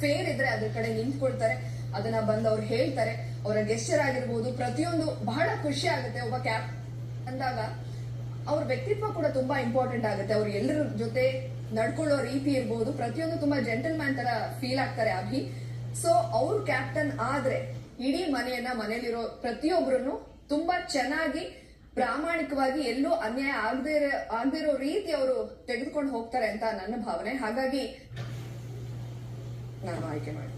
Fair ಇದ್ರೆ ಅದ್ರ ಕಡೆ ನಿಂತ್ಕೊಳ್ತಾರೆ. ಅದನ್ನ ಬಂದು ಅವ್ರು ಹೇಳ್ತಾರೆ. ಅವರ ಗೆಸ್ಟರ್ ಆಗಿರ್ಬೋದು, ಪ್ರತಿಯೊಂದು ಬಹಳ ಖುಷಿ ಆಗುತ್ತೆ. ಒಬ್ಬ ಕ್ಯಾಪ್ ಅಂದಾಗ ಅವ್ರ ವ್ಯಕ್ತಿತ್ವ ಕೂಡ ತುಂಬಾ ಇಂಪಾರ್ಟೆಂಟ್ ಆಗುತ್ತೆ. ಅವ್ರು ಎಲ್ಲರ ಜೊತೆ ನಡ್ಕೊಳ್ಳೋ ರೀತಿ ಇರ್ಬೋದು. ಪ್ರತಿಯೊಂದು ತುಂಬಾ ಜೆಂಟಲ್ ಮ್ಯಾನ್ ತರ ಫೀಲ್ ಆಗ್ತಾರೆ ಅಭಿ. ಸೊ ಅವ್ರು ಕ್ಯಾಪ್ಟನ್ ಆದ್ರೆ ಇಡೀ ಮನೆಯನ್ನ ಮನೇಲಿರೋ ಪ್ರತಿಯೊಬ್ಬರನ್ನು ತುಂಬಾ ಚೆನ್ನಾಗಿ, ಪ್ರಾಮಾಣಿಕವಾಗಿ ಎಲ್ಲೂ ಅನ್ಯಾಯ ಆಗದೆ ಆಗದಿರೋ ರೀತಿ ಅವರು ತೆಗೆದುಕೊಂಡು ಹೋಗ್ತಾರೆ ಅಂತ ನನ್ನ ಭಾವನೆ. ಹಾಗಾಗಿ ನಾನು ಆಯ್ಕೆ ಮಾಡಿ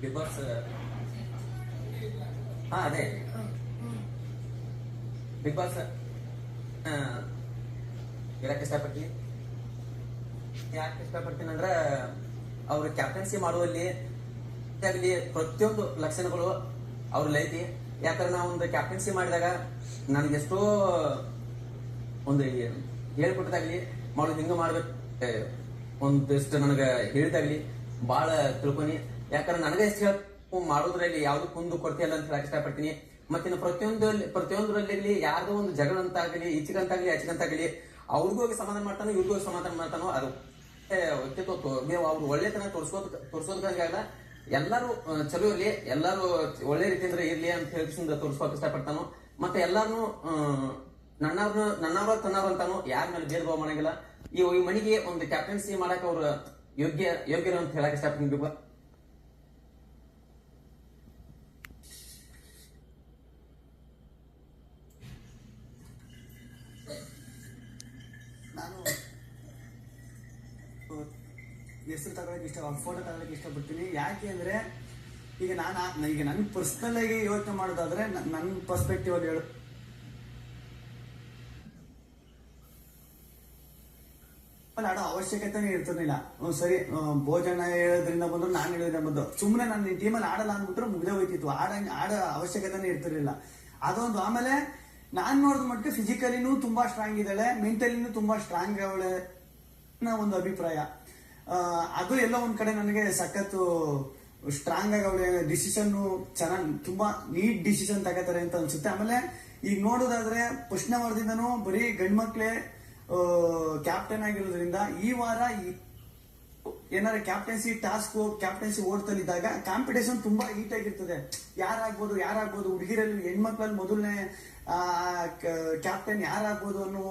ಬಿಗ್ ಬಾಸ್ ಹಾ ಅದೇ ಬಿಗ್ ಬಾಸ್ ಇರಕ್ಕೆ ಇಷ್ಟಪಟ್ಟಿ ಯಾಕೆ ಇಷ್ಟಪಡ್ತೀನಿ ಅಂದ್ರೆ ಅವ್ರ ಕ್ಯಾಪ್ಟನ್ಸಿ ಮಾಡುವಲ್ಲಿ ಆಗಲಿ ಪ್ರತಿಯೊಂದು ಲಕ್ಷಣಗಳು ಅವ್ರ ಲೈತಿ ಯಾಕಂದ್ರೆ ನಾವು ಒಂದು ಕ್ಯಾಪ್ಟನ್ಸಿ ಮಾಡಿದಾಗ ನನಗೆ ಎಷ್ಟೋ ಒಂದು ಹೇಳ್ಕೊಟ್ಟದಾಗ್ಲಿ ಮಾಡೋದು ಹಿಂಗ ಮಾಡ್ಬೇಕು. ಒಂದಿಷ್ಟು ನನಗೆ ಹೇಳಿದಾಗ್ಲಿ ಬಹಳ ತಿಳ್ಕೊನಿ. ಯಾಕಂದ್ರೆ ನನಗೆ ಹೇಳ್ ಮಾಡೋದ್ರಲ್ಲಿ ಯಾವ್ದು ಕುಂದು ಕೊರತೆ ಇಲ್ಲ ಅಂತ ಹೇಳಕ್ ಇಷ್ಟಪಡ್ತೀನಿ. ಮತ್ತೆ ಪ್ರತಿಯೊಂದು ಪ್ರತಿಯೊಂದರಲ್ಲಿ ಯಾರ್ದೋ ಒಂದು ಜಗಳ ಅಂತಾಗಲಿ ಈಚಿಗಂತಾಗ್ಲಿ ಅಚಿಗಂತಾಗ್ಲಿ ಅವ್ರಿಗೂ ಸಮಾಧಾನ ಮಾಡ್ತಾನೋ, ಇವ್ರಿಗೂ ಸಮಾಧಾನ ಮಾಡ್ತಾನೋ, ಅದು ವ್ಯಕ್ತಿತ್ವ ನೀವು ಅವ್ರು ಒಳ್ಳೆತನ ತೋರ್ಸ್ಕೋದ್ ತೋರ್ಸೋದಕ್ಕಾಗಲ್ಲ ಎಲ್ಲಾರು ಚಲೋ ಇರ್ಲಿ. ಎಲ್ಲಾರು ಒಳ್ಳೆ ರೀತಿಯಿಂದ ಇರ್ಲಿ ಅಂತ ಹೇಳಿ ತೋರ್ಸ್ಕೊಕ್ ಇಷ್ಟಪಡ್ತಾನು. ಮತ್ತೆ ಎಲ್ಲಾರು ನನ್ನವ್ರನ್ನ ನನ್ನವ್ರ ತನ್ನವ್ರ ಅಂತಾನು ಯಾರ ಮೇಲೆ ಭೇದ ಭಾವ ಮಾಡಂಗಿಲ್ಲ. ಈ ಮಣಿಗೆ ಒಂದು ಕ್ಯಾಪ್ಟನ್ಸಿ ಮಾಡಕ್ ಅವ್ರ ಯೋಗ್ಯ ಯೋಗ್ಯರು ಅಂತ ಹೇಳಕ್ ಇಷ್ಟಪಡ್ತೀನಿ ಬಿಗ್ ಬಾಸ್. ನಾನು ಹೆಸರು ತಗೊಳಕ್ಕೆ ಇಷ್ಟ ಫೋಟೋ ತಗೊಳಕ್ಕೆ ಇಷ್ಟಪಡ್ತೀನಿ. ಯಾಕೆ ಅಂದ್ರೆ, ಈಗ ನಾನು ಈಗ ನನ್ನ ಪರ್ಸನಲ್ ಆಗಿ ಯೋಚನೆ ಮಾಡೋದಾದ್ರೆ ನನ್ನ ಪರ್ಸ್ಪೆಕ್ಟಿವ್ ಅಲ್ಲಿ ಹೇಳು. ಆಡೋ ಅವಶ್ಯಕತೆನೇ ಇರ್ತಿರ್ಲಿಲ್ಲ ಸರಿ ಭೋಜನ ಹೇಳೋದ್ರಿಂದ ಬಂದ್ರು, ನಾನು ಹೇಳೋದ್ರಿಂದ ಬಂದು ಸುಮ್ಮನೆ ನಾನು ನನ್ನ ಟೀಮಲ್ಲಿ ಆಡಲ್ಲ ಅಂದ್ಬಿಟ್ರೆ ಮುಗ್ದೇ ಹೋಯ್ತಿತ್ತು. ಆಡ ಆಡೋ ಅವಶ್ಯಕತೆನೇ ಇರ್ತಿರ್ಲಿಲ್ಲ. ಅದೊಂದು, ಆಮೇಲೆ ನಾನ್ ನೋಡಿದ ಮಟ್ಟಿಗೆ ಫಿಸಿಕಲಿನೂ ತುಂಬಾ ಸ್ಟ್ರಾಂಗ್ ಇದ್ದಾಳೆ ಮೆಂಟಲಿನೂ ತುಂಬಾ ಸ್ಟ್ರಾಂಗ್ ಅವಳೆ ಅನ್ನೋ ಒಂದು ಅಭಿಪ್ರಾಯ. ಅದು ಎಲ್ಲ ಒಂದ್ ಕಡೆ ನನಗೆ ಸಖತ್ತು ಸ್ಟ್ರಾಂಗ್ ಆಗಿ ಅವಳೆ ಡಿಸಿಷನ್ ಚೆನ್ನಾಗಿ, ತುಂಬಾ ನೀಟ್ ಡಿಸಿಷನ್ ತಗೋತಾರೆ ಅಂತ ಅನ್ಸುತ್ತೆ. ಆಮೇಲೆ ಈಗ ನೋಡೋದಾದ್ರೆ ಪುಷ್ಣ ವರ್ದಿಂದನೂ ಬರೀ ಗಂಡ್ಮಕ್ಳೇ ಕ್ಯಾಪ್ಟನ್ ಆಗಿರೋದ್ರಿಂದ ಈ ವಾರ ಏನಾರ ಕ್ಯಾಪ್ಟನ್ಸಿ ಟಾಸ್ಕ್ ಕ್ಯಾಪ್ಟನ್ಸಿ ಓಡ್ತಲ್ಲಿದ್ದಾಗ ಕಾಂಪಿಟೇಷನ್ ತುಂಬಾ ಹೀಟ್ ಆಗಿರ್ತದೆ. ಯಾರಾಗ್ಬೋದು ಯಾರಾಗ್ಬೋದು, ಹುಡುಗಿರಲ್ಲಿ ಹೆಣ್ಮಕ್ಳಲ್ಲಿ ಮೊದಲನೇ ಕ್ಯಾಪ್ಟನ್ ಯಾರಾಗ್ಬೋದು ಅನ್ನೋ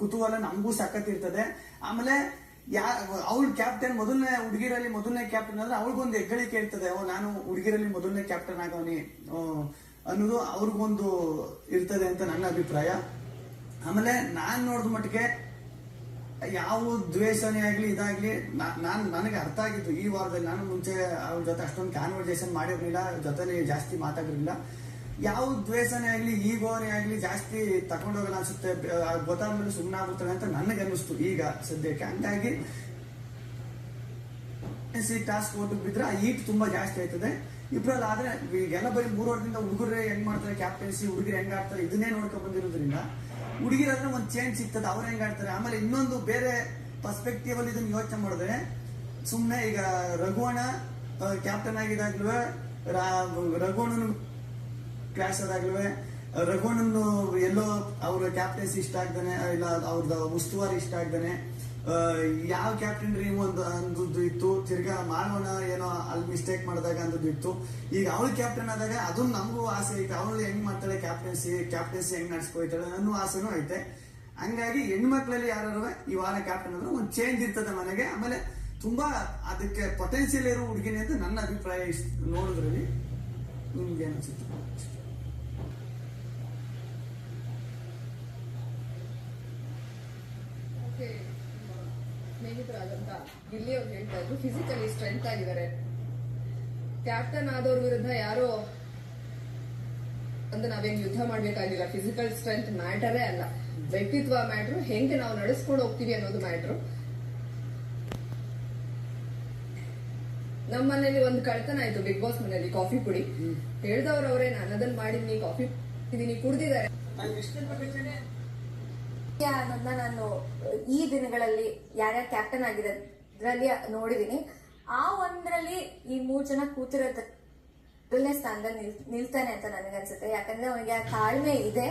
ಕುತೂಹಲ ನಮಗೂ ಸಖತ್ ಇರ್ತದೆ. ಆಮೇಲೆ ಯಾ ಅವಳು ಕ್ಯಾಪ್ಟನ್ ಮೊದಲನೇ ಹುಡುಗಿರಲ್ಲಿ ಮೊದಲನೇ ಕ್ಯಾಪ್ಟನ್ ಅಂದ್ರೆ ಅವಳಿಗೊಂದು ಹೆಗ್ಗಳಿಕೆ ಇರ್ತದೆ. ಓ, ನಾನು ಹುಡುಗಿರಲ್ಲಿ ಮೊದಲನೇ ಕ್ಯಾಪ್ಟನ್ ಆಗವನಿ. ಅನ್ನೋದು ಅವ್ರಿಗೊಂದು ಇರ್ತದೆ ಅಂತ ನನ್ನ ಅಭಿಪ್ರಾಯ. ಆಮೇಲೆ ನಾನು ನೋಡಿದ ಮಟ್ಟಿಗೆ ಯಾವ ದ್ವೇಷನೇ ಆಗಲಿ, ಇದಾಗ್ಲಿ ನಾನು ನನಗೆ ಅರ್ಥ ಆಗಿತ್ತು. ಈ ವಾರದಲ್ಲಿ ನಾನು ಮುಂಚೆ ಅವ್ರ ಜೊತೆ ಅಷ್ಟೊಂದು ಕಾನ್ವರ್ಸೇಷನ್ ಮಾಡಿರಲಿಲ್ಲ ಜೊತೆ ಜಾಸ್ತಿ ಮಾತಾಡಿರ್ಲಿಲ್ಲ ಯಾವ ದ್ವೇಷನೇ ಆಗ್ಲಿ, ಈಗೋನೇ ಆಗ್ಲಿ ಜಾಸ್ತಿ ತಗೊಂಡೋಗಲ್ಲ ಅನ್ಸುತ್ತೆ. ಗೊತ್ತಾದ ಗೊತ್ತಾದ್ಮೇಲೆ ಸುಮ್ಮನೆ ಆಗುತ್ತದೆ ಅಂತ ನನಗೆ ಅನ್ನಿಸ್ತು ಈಗ ಸದ್ಯಕ್ಕೆ ಹಂಗಾಗಿ ಟಾಸ್ಕ್ ಓಟ್ ಬಿದ್ರೆ ಆ ಈಟ್ ತುಂಬಾ ಜಾಸ್ತಿ ಆಯ್ತದೆ. ಇಬ್ರಲ್ಲಿ ಆದ್ರೆ ಈಗೆಲ್ಲ ಬರೀ ಮೂರು ವರ್ಷದಿಂದ ಹುಡುಗರೇ ಹೆಂಗ್ ಮಾಡ್ತಾರೆ ಕ್ಯಾಪ್ಟನ್ಸಿ ಹುಡುಗರು ಹೆಂಗ್ ಆಡ್ತಾರೆ, ಇದನ್ನೇ ನೋಡ್ಕೊಂಡ್ ಬಂದಿರೋದ್ರಿಂದ ಹುಡುಗಿರಾದ್ರೆ ಒಂದ್ ಚೇಂಜ್ ಸಿಗ್ತದೆ, ಅವ್ರು ಹೆಂಗ್ ಆಡ್ತಾರೆ. ಆಮೇಲೆ ಇನ್ನೊಂದು ಬೇರೆ ಪರ್ಸ್ಪೆಕ್ಟಿವ್ ಅಲ್ಲಿ ಇದನ್ನ ಯೋಚನೆ ಮಾಡಿದ್ರೆ ಸುಮ್ಮನೆ ಈಗ ರಘುವಣ ಕ್ಯಾಪ್ಟನ್ ಆಗಿದಾಗ್ಲೂ ರಘುವಣನು ಕ್ಲಾಸ್ ಆದಾಗ್ಲೂ ರಘುವಣನ್ನು ಎಲ್ಲೋ ಅವ್ರ ಕ್ಯಾಪ್ಟನ್ಸಿ ಇಷ್ಟ ಆಗ್ದಾನೆ ಇಲ್ಲ ಅವ್ರದ್ದು ಉಸ್ತುವಾರಿ ಇಷ್ಟ ಆಗ್ದಾನೆ. ಯಾವ ಕ್ಯಾಪ್ಟನ್ ರೀ ಒಂದು ಅಂದದ್ದು ಇತ್ತು, ತಿರ್ಗಾ ಮಾಡೋಣ ಏನೋ ಅಲ್ಲಿ ಮಿಸ್ಟೇಕ್ ಮಾಡಿದಾಗ ಅಂದದ್ದು ಇತ್ತು. ಈಗ ಅವಳು ಕ್ಯಾಪ್ಟನ್ ಆದಾಗ ಅದು ನಮಗೂ ಆಸೆ ಐತೆ, ಅವಳು ಹೆಂಗ್ ಮಾಡ್ತಾಳೆ ಕ್ಯಾಪ್ಟನ್ಸಿ ಕ್ಯಾಪ್ಟನ್ಸಿ ಹೆಂಗ್ ನಡ್ಸ್ಕೊಯ್ತಾಳೆ ಅನ್ನೋ ಆಸೆನೂ ಐತೆ. ಹಂಗಾಗಿ ಹೆಣ್ಮಕ್ಳಲ್ಲಿ ಯಾರು ಈ ವಾರ ಕ್ಯಾಪ್ಟನ್ ಅಂದ್ರೆ ಒಂದು ಚೇಂಜ್ ಇರ್ತದೆ ಮನೆಗೆ. ಆಮೇಲೆ ತುಂಬಾ ಅದಕ್ಕೆ ಪೊಟೆನ್ಶಿಯಲ್ ಇರೋ ಹುಡುಗಿನಿ ಅಂತ ನನ್ನ ಅಭಿಪ್ರಾಯ ಇಷ್ಟ, ನೋಡಿದ್ರಲ್ಲಿ. ನಿಮ್ಗೆ ಅನ್ಸುತ್ತೆ? ಸ್ನೇಹಿತರಾದಂತ ಗಿಲ್ಲಿ ಅವ್ರು ಹೇಳ್ತಾ ಇದ್ರು ಫಿಸಿಕಲಿ ಸ್ಟ್ರೆಂತ್ ಆಗಿದ್ದಾರೆ. ಕ್ಯಾಪ್ಟನ್ ಆದವ್ರ ವಿರುದ್ಧ ಯಾರೋ ಅಂದ್ರೆ ನಾವೇನ್ ಯುದ್ಧ ಮಾಡ್ಬೇಕಾಗಿಲ್ಲ. ಫಿಸಿಕಲ್ ಸ್ಟ್ರೆಂತ್ ಮ್ಯಾಟರೇ ಅಲ್ಲ. ವ್ಯಕ್ತಿತ್ವ ಮ್ಯಾಟ್ರು ಹೆಂಗೆ ನಾವು ನಡೆಸ್ಕೊಂಡು ಹೋಗ್ತೀವಿ ಅನ್ನೋದು ಮ್ಯಾಟ್ರು ನಮ್ಮ ಮನೇಲಿ ಒಂದು ಕಳ್ತನ ಆಯ್ತು ಬಿಗ್ ಬಾಸ್ ಮನೇಲಿ ಕಾಫಿ ಪುಡಿ. ಹೇಳ್ದವ್ರವ್ರೆ ನಾನು ಅದನ್ನ ಮಾಡಿದೀನಿ ಕಾಫಿ ಕುಡ್ದಿದ್ದಾರೆ. ಅನ್ನೋದನ್ನ ನಾನು, ಈ ದಿನಗಳಲ್ಲಿ ಯಾರ್ಯಾರು ಕ್ಯಾಪ್ಟನ್ ಆಗಿರೋದ್ರಲ್ಲಿ ನೋಡಿದೀನಿ. ಆ ಒಂದ್ರಲ್ಲಿ ಈ ಮೂರ್ ಜನ ಕೂತಿರೋದ ಮೊದಲನೇ ಸ್ಥಾನದಲ್ಲಿ ನಿಲ್, ನಿಲ್ತಾನೆ ಅಂತ ನನಗನ್ಸುತ್ತೆ ಯಾಕಂದ್ರೆ ಅವನಿಗೆ ಆ ತಾಳ್ಮೆ ಇದೆ.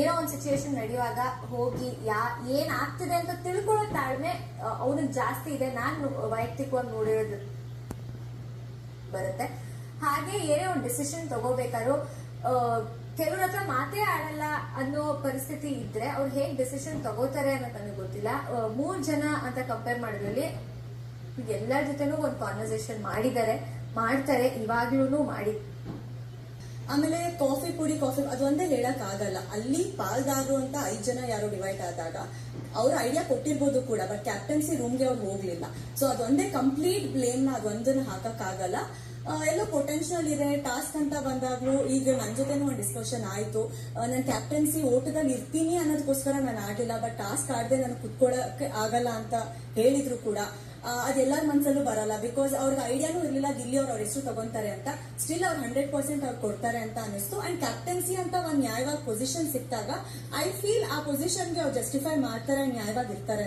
ಏನೋ ಒಂದು ಸಿಚುವೇಶನ್ ನಡೆಯುವಾಗ ಹೋಗಿ ಯಾ ಏನ್ ಆಗ್ತಿದೆ ಅಂತ ತಿಳ್ಕೊಳ್ಳೋ ತಾಳ್ಮೆ ಅವನಿಗೆ ಜಾಸ್ತಿ ಇದೆ. ನಾನು ವೈಯಕ್ತಿಕವಾಗಿ ನೋಡಿರೋದು ಬರುತ್ತೆ. ಹಾಗೆ, ಏನೇ ಒಂದು ಡಿಸಿಷನ್ ತಗೋಬೇಕಾದ್ರೂ ಕೆಲವ್ರ ಹತ್ರ ಮಾತೇ ಆಡಲ್ಲ ಅನ್ನೋ ಪರಿಸ್ಥಿತಿ ಇದ್ರೆ ಅವ್ರು ಹೇಗ್ ಡಿಸಿಷನ್ ತಗೋತಾರೆ ಅನ್ನೋದು ನನಗೆ ಗೊತ್ತಿಲ್ಲ. ಮೂರ್ ಜನ ಅಂತ ಕಂಪೇರ್ ಮಾಡಿದ್ರಲ್ಲಿ ಎಲ್ಲರ ಜೊತೆನೂ ಒಂದು ಕಾನ್ವರ್ಸೇಷನ್ ಮಾಡಿದ್ದಾರೆ, ಮಾಡ್ತಾರೆ ಇವಾಗ್ಲೂ ಮಾಡಿ. ಆಮೇಲೆ ಕಾಫಿ ಪುಡಿ ಕಾಫಿ ಅದೊಂದೇ ಹೇಳಕ್ ಆಗಲ್ಲ ಅಲ್ಲಿ ಪಾಲ್ದಾರರು ಅಂತ ಐದ್ ಜನ ಯಾರು ಡಿವೈಡ್ ಆದಾಗ ಅವ್ರ ಐಡಿಯಾ ಕೊಟ್ಟಿರ್ಬೋದು ಕೂಡ ಬಟ್ ಕ್ಯಾಪ್ಟನ್ಸಿ ರೂಮ್ಗೆ ಅವ್ರು ಹೋಗ್ಲಿಲ್ಲ. ಸೊ ಅದೊಂದೇ ಕಂಪ್ಲೀಟ್ ಬ್ಲೇಮ್ನ ಅದೊಂದನ್ನ ಹಾಕಕ್ ಆಗಲ್ಲ ಎಲ್ಲೋ ಪೊಟೆನ್ಷಿಯಲ್ ಇದೆ ಟಾಸ್ಕ್ ಅಂತ ಬಂದಾಗ್ಲೂ ಈಗ ನನ್ನ ಜೊತೆನೂ ಒಂದು ಡಿಸ್ಕಷನ್ ಆಯ್ತು. ನಾನು ಕ್ಯಾಪ್ಟನ್ಸಿ ಓಟದಲ್ಲಿ ಇರ್ತೀನಿ ಅನ್ನೋದಕ್ಕೋಸ್ಕರ ನಾನು ಆಡಿಲ್ಲ ಬಟ್ ಟಾಸ್ಕ್ ಆಡದೆ ನಾನು ಕುತ್ಕೊಳ್ಳೋಕೆ ಆಗಲ್ಲ ಅಂತ ಹೇಳಿದ್ರು ಕೂಡ. ಅದೆಲ್ಲ ಅದೆಲ್ಲರ ಮನ್ಸಲ್ಲೂ ಬರಲ್ಲ ಬಿಕಾಸ್ ಅವ್ರಿಗೆ ಐಡಿಯಾನೂ ಇರಲಿಲ್ಲ ದಿಲ್ಲಿ ಅವ್ರು ಅವ್ರ ಹೆಸರು ತಗೊಂತಾರೆ ಅಂತ. ಸ್ಟಿಲ್ ಅವ್ರು ಹಂಡ್ರೆಡ್ ಪರ್ಸೆಂಟ್ ಅವ್ರು ಕೊಡ್ತಾರೆ ಅಂತ ಅನಿಸ್ತು ಅಂಡ್ ಕ್ಯಾಪ್ಟನ್ಸಿ ಅಂತ ಒಂದು ನ್ಯಾಯವಾದ ಪೊಸಿಷನ್ ಸಿಕ್ತಾಗ ಐ ಫೀಲ್ ಆ ಪೊಸಿಷನ್ಗೆ ಅವ್ರು ಜಸ್ಟಿಫೈ ಮಾಡ್ತಾರೆ ಅಂಡ್ ನ್ಯಾಯವಾಗಿ ಇರ್ತಾರೆ.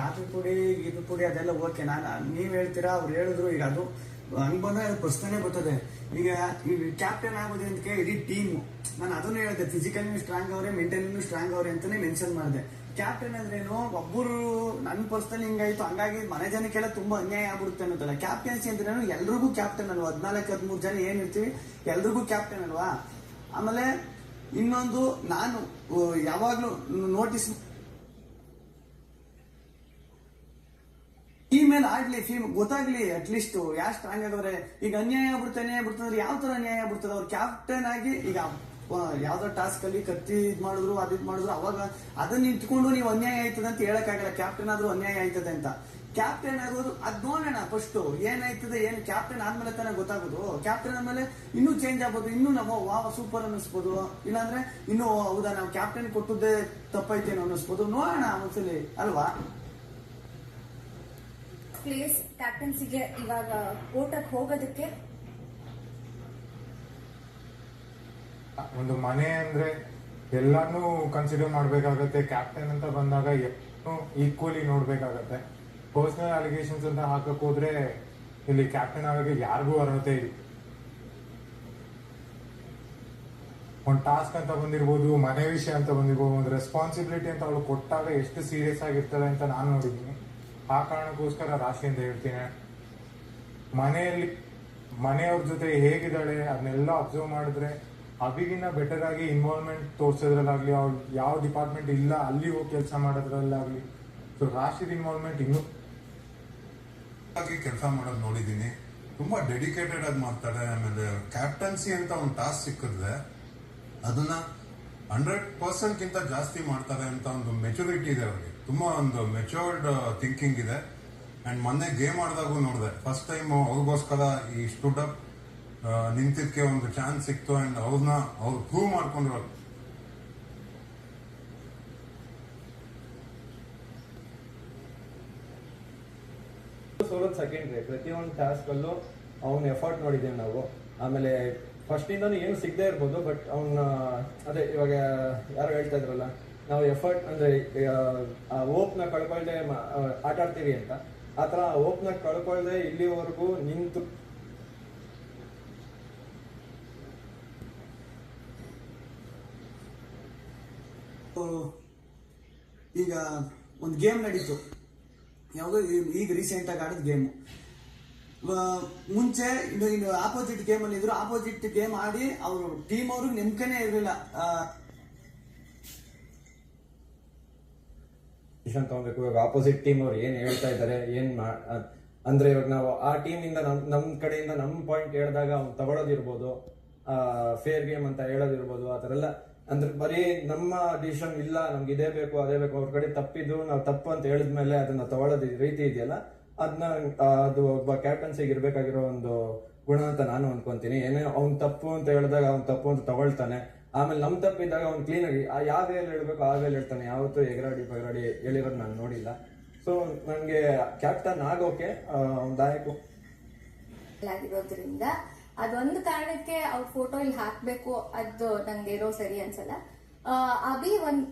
ಕಾಫಿ ಪುಡಿ ಇದು ಪುಡಿ ಅದೆಲ್ಲ ಓಕೆ ನಾನು, ನೀವು ಹೇಳ್ತೀರಾ, ಅವ್ರು ಹೇಳಿದ್ರು ಈಗ ಅದು. ಹಂಗ್ ಅದು ಪ್ರಶ್ನೆ ಬರ್ತದೆ. ಈಗ ಈಗ ಕ್ಯಾಪ್ಟನ್ ಕೇಳಿ ಇಡೀ ಟೀಮ್ ನಾನು ಅದನ್ನ ಹೇಳಿದೆ ಫಿಸಿಕಲಿ ಸ್ಟ್ರಾಂಗ್ ಅವ್ರೆ ಮೆಂಟಲಿ ಸ್ಟ್ರಾಂಗ್ ಅವ್ರೆ ಅಂತಾನೆ ಮೆನ್ಷನ್ ಮಾಡಿದೆ. ಕ್ಯಾಪ್ಟನ್ ಅಂದ್ರೇನು, ಒಬ್ಬರು ನನ್ನ ಪರ್ಸನಲ್ ಹಿಂಗಾಯ್ತು, ಹಂಗಾಗಿ ಮನೆ ಜನಕ್ಕೆಲ್ಲ ತುಂಬಾ ಅನ್ಯಾಯ ಆಗ್ಬಿಡುತ್ತೆ ಅನ್ನೋದಲ್ಲ. ಕ್ಯಾಪ್ಟನ್ಸಿ ಅಂದ್ರೇನು, ಎಲ್ರಿಗೂ ಕ್ಯಾಪ್ಟನ್ ಅಲ್ವಾ? ಹದಿನಾಲ್ಕು, ಹದಿಮೂರು ಜನ ಏನಿರ್ತೀವಿ ಎಲ್ರಿಗೂ ಕ್ಯಾಪ್ಟನ್ ಅಲ್ವಾ? ಆಮೇಲೆ ಇನ್ನೊಂದು ನಾನು ಯಾವಾಗ್ಲೂ ನೋಟಿಸ್ ಟೀಮ್ ಮೇಲೆ ಆಡ್ಲಿ ಫೀಮ್ ಗೊತ್ತಾಗ್ಲಿ ಅಟ್ಲೀಸ್ಟ್ ಯಾವ ಸ್ಟ್ರಾಂಗ್ ಆಗವ್ರೆ ಈಗ ಅನ್ಯಾಯ ಆಗ್ಬಿಡ್ತಾನೆ ಅನ್ಯಾಯ ಆಗ್ಬಿಡ್ತಂದ್ರೆ ಯಾವ ತರ ಅನ್ಯಾಯ ಆಗ್ಬಿಡ್ತದೆ ಅವ್ರು ಕ್ಯಾಪ್ಟನ್ ಆಗಿ ಈಗ ಯಾವ್ದೋ ಟಾಸ್ಕ್ ಅಲ್ಲಿ ಕತ್ತಿ ಇದ್ ಮಾಡಿದ್ರು, ಅದ್ ಇದ್ ಮಾಡಿದ್ರು, ಅವಾಗ ಅದನ್ನ ಇಟ್ಕೊಂಡು ನೀವು ಅನ್ಯಾಯ ಆಯ್ತದೆ ಅಂತ ಹೇಳಕ್ಕಾಗಲ್ಲ. ಕ್ಯಾಪ್ಟನ್ ಆದ್ರೂ ಅನ್ಯಾಯ ಆಯ್ತದೆ ಅಂತ. ಕ್ಯಾಪ್ಟನ್ ಆಗೋದು, ಅದ್ ನೋಡೋಣ ಫಸ್ಟ್ ಏನಾಯ್ತದೆ, ಏನ್ ಕ್ಯಾಪ್ಟನ್ ಆದ್ಮೇಲೆ ತಾನೇ ಗೊತ್ತಾಗೋದು. ಕ್ಯಾಪ್ಟನ್ ಆದ್ಮೇಲೆ ಇನ್ನೂ ಚೇಂಜ್ ಆಗ್ಬೋದು, ಇನ್ನೂ ನಾವು ವಾವ್ ಸೂಪರ್ ಅನ್ನಿಸ್ಬೋದು. ಇಲ್ಲಾಂದ್ರೆ ಇನ್ನೂ, ಹೌದಾ, ನಾವು ಕ್ಯಾಪ್ಟನ್ ಕೊಟ್ಟದ್ದೇ ತಪ್ಪೈತೇನೋ ಅನ್ನಿಸ್ಬೋದು. ನೋಡೋಣ ಒಂದ್ಸಲಿ, ಅಲ್ವಾ? ಪ್ಲೇಸ್ ಕ್ಯಾಪ್ಟನ್ಸಿಗೆ ಇವಾಗ ಓಟಕ್ಕೆ ಹೋಗೋದಕ್ಕೆ? ಒಂದು ಮನೆ ಅಂದ್ರೆ ಎಲ್ಲಾನು ಕನ್ಸಿಡರ್ ಮಾಡ್ಬೇಕಾಗತ್ತೆ. ಕ್ಯಾಪ್ಟನ್ ಅಂತ ಬಂದಾಗ ಈಕ್ವಲಿ ನೋಡ್ಬೇಕಾಗತ್ತೆ. ಪರ್ಸನಲ್ ಅಲಿಗೇಷನ್ಸ್ ಅಂತ ಹಾಕಕ್ ಹೋದ್ರೆ ಇಲ್ಲಿ ಕ್ಯಾಪ್ಟನ್ ಆಗಕ್ಕೆ ಯಾರಿಗೂ ಅರ್ಹತೆ ಇಲ್ಲ. ಒಂದು ಟಾಸ್ಕ್ ಅಂತ ಬಂದಿರ್ಬೋದು, ಮನೆ ವಿಷಯ ಅಂತ ಬಂದಿರ್ಬೋದು, ಒಂದು ರೆಸ್ಪಾನ್ಸಿಬಿಲಿಟಿ ಅಂತ ಅವಳು ಕೊಟ್ಟಾಗ ಎಷ್ಟು ಸೀರಿಯಸ್ ಆಗಿರ್ತದೆ ಅಂತ ನಾನು ನೋಡಿದ್ದೀನಿ. ಆ ಕಾರಣಕ್ಕೋಸ್ಕರ ರಾಶಿ ಅಂತ ಹೇಳ್ತೀನಿ. ಮನೆಯಲ್ಲಿ ಮನೆಯವ್ರ ಜೊತೆ ಹೇಗಿದ್ದಾಳೆ, ಅದನ್ನೆಲ್ಲ ಅಬ್ಸರ್ವ್ ಮಾಡಿದ್ರೆ ಅವಿಗಿಂತ ಬೆಟರ್ ಆಗಿ ಇನ್ವಾಲ್ವ್ಮೆಂಟ್ ತೋರಿಸೋದ್ರಲ್ಲಾಗ್ಲಿ, ಅವ್ರು ಯಾವ ಡಿಪಾರ್ಟ್ಮೆಂಟ್ ಇಲ್ಲ, ಅಲ್ಲಿ ಹೋಗಿ ಕೆಲಸ ಮಾಡೋದ್ರಲ್ಲಾಗ್ಲಿ ಸೊ ರಾಶಿದ ಇನ್ವಾಲ್ವ್ಮೆಂಟ್ ಇನ್ನೂ ಆಗಿ ಕೆಲಸ ಮಾಡೋದು ನೋಡಿದ್ದೀನಿ. ತುಂಬಾ ಡೆಡಿಕೇಟೆಡ್ ಆಗಿ ಮಾಡ್ತಾರೆ, ಆಮೇಲೆ ಕ್ಯಾಪ್ಟನ್ಸಿ ಅಂತ ಒಂದು ಟಾಸ್ಕ್ ಸಿಕ್ಕಿದ್ರೆ ಅದನ್ನ ಹಂಡ್ರೆಡ್ ಪರ್ಸೆಂಟ್ ಗಿಂತ ಜಾಸ್ತಿ ಮಾಡ್ತಾರೆ ಅಂತ ಒಂದು ಮೆಚುರಿಟಿ ಇದೆ ಅವ್ರಿಗೆ. ತುಂಬಾ ಒಂದು ಮೆಚೂರ್ಡ್ ಥಿಂಕಿಂಗ್ ಇದೆ. ಅಂಡ್ ಮೊನ್ನೆ ಗೇಮ್ ಆಡಿದಾಗೂ ನೋಡಿದೆ. ಫಸ್ಟ್ ಟೈಮ್ ಅವ್ರಿಗೋಸ್ಕರ ಈ ಸ್ಟುಡ್ ಅಪ್ ನಿಂತಿದ್ಕೆ ಒಂದು ಚಾನ್ಸ್ ಸಿಕ್ತು ಅಂಡ್ ಅವ್ರನ್ನ ಅವ್ರು ಪ್ರೂವ್ ಮಾಡ್ಕೊಂಡ್ರು ಸೋಲೋದು ಸೆಕೆಂಡ್ರಿ ಪ್ರತಿಯೊಂದು ಟಾಸ್ಕ್ ಅಲ್ಲೂ ಅವ್ನ ಎಫರ್ಟ್ ನೋಡಿದ್ದೇವೆ ನಾವು. ಆಮೇಲೆ ಫಸ್ಟ್ ಇಂದಾನು ಏನು ಸಿಗದೆ ಇರ್ಬೋದು ಬಟ್ ಅವನ್ನ ಅದೇ ಇವಾಗ ಯಾರು ಹೇಳ್ತಾ ಇದ್ರಲ್ಲ ನಾವು ಎಫರ್ಟ್ ಅಂದ್ರೆ ಆ ಓಪ್ನ ಕಳ್ಕೊಳ್ದೆ ಆ, ಆಟ ಆಡ್ತೀವಿ ಅಂತ. ಆತರ ಥರ ಓಪ್ನ ಕಳ್ಕೊಳ್ದೆ ಇಲ್ಲಿವರೆಗೂ ನಿಂತು. ಈಗ ಒಂದು ಗೇಮ್ ನಡೀತು. ಯಾವುದೋ ಈಗ ರೀಸೆಂಟ್ ಆಗಿ ಆಡಿದ ಗೇಮ್ ಮುಂಚೆ ಇನ್ನು ಇನ್ನು ಆಪೋಸಿಟ್ ಅಲ್ಲಿ ಇದ್ರು. ಆಪೋಸಿಟ್ ಗೇಮ್ ಆಡಿ ಅವರು ಟೀಮ್ ಅವ್ರಿಗೆ ನೆಮ್ಕನೇ ಇರಲಿಲ್ಲ. ಡಿಸಿಷನ್ ತಗೊಬೇಕು ಇವಾಗ ಆಪೋಸಿಟ್ ಟೀಮ್ ಅವ್ರು ಏನ್ ಹೇಳ್ತಾ ಇದ್ದಾರೆ ಏನ್ ಮಾ- ಅದ್- ಅಂದ್ರೆ ಇವಾಗ ನಾವು ಆ ಟೀಮ್ ಇಂದ ನಮ್ ನಮ್ ಕಡೆಯಿಂದ ನಮ್ ಪಾಯಿಂಟ್ ಹೇಳಿದಾಗ ಅವ್ನು ತಗೊಳೋದಿರ್ಬೋದು ಫೇರ್ ಗೇಮ್ ಅಂತ ಹೇಳೋದಿರ್ಬೋದು, ಆ ಥರ ಎಲ್ಲ. ಅಂದ್ರೆ ಬರೀ ನಮ್ಮ ಡಿಸಿಷನ್ ಇಲ್ಲ, ನಮ್ಗೆ ಇದೇ ಬೇಕು, ಅದೇ ಬೇಕು, ಅವ್ರ ಕಡೆ ತಪ್ಪಿದ್ದು, ನಾವು ತಪ್ಪು ಅಂತ ಹೇಳಿದ್ಮೇಲೆ ಅದನ್ನ ತಗೊಳ್ಳೋದು ರೀತಿ ಇದೆಯಲ್ಲ? ಅದನ್ನ ಅದು ಒಬ್ಬ ಕ್ಯಾಪ್ಟನ್ಸಿಗೆ ಇರ್ಬೇಕಾಗಿರೋ ಒಂದು ಗುಣ ಅಂತ ನಾನು ಅನ್ಕೊಂತೀನಿ. ಏನೇ ಅವ್ನ್ ತಪ್ಪು ಅಂತ ಹೇಳಿದಾಗ ಅವ್ನ್ ತಪ್ಪು ಅಂತ ತಗೊಳ್ತಾನೆ. ಆಮೇಲೆ ನಮ್ಮ ತಪ್ಪಿದ್ದಾಗ ಅವ್ನು ಕ್ಲೀನ್ ಆಗಿ, ಆ ಯಾವ ವೇಲ್ ಹೇಳ್ಬೇಕು ಆ ವೇಲ್ ಹೇಳ್ತಾನೆ. ಯಾವತ್ತೂ ಎಗರಾಡಿ ಬಗರಾಡಿ ಹೇಳಿರೋದು ನಾನು ನೋಡಿಲ್ಲ. ಸೊ ನನಗೆ ಕ್ಯಾಪ್ಟನ್ ಆಗೋಕೆ ದಾಯಕು ಆಗಿರೋದ್ರಿಂದ ಅದೊಂದು ಕಾರಣಕ್ಕೆ ಅವ್ರ ಫೋಟೋ ಇಲ್ಲಿ ಹಾಕ್ಬೇಕು, ಅದು ನಂಗೆ ಇರೋ ಸರಿ ಅನ್ಸಲ್ಲ. ಅಭಿ ಒಂದ್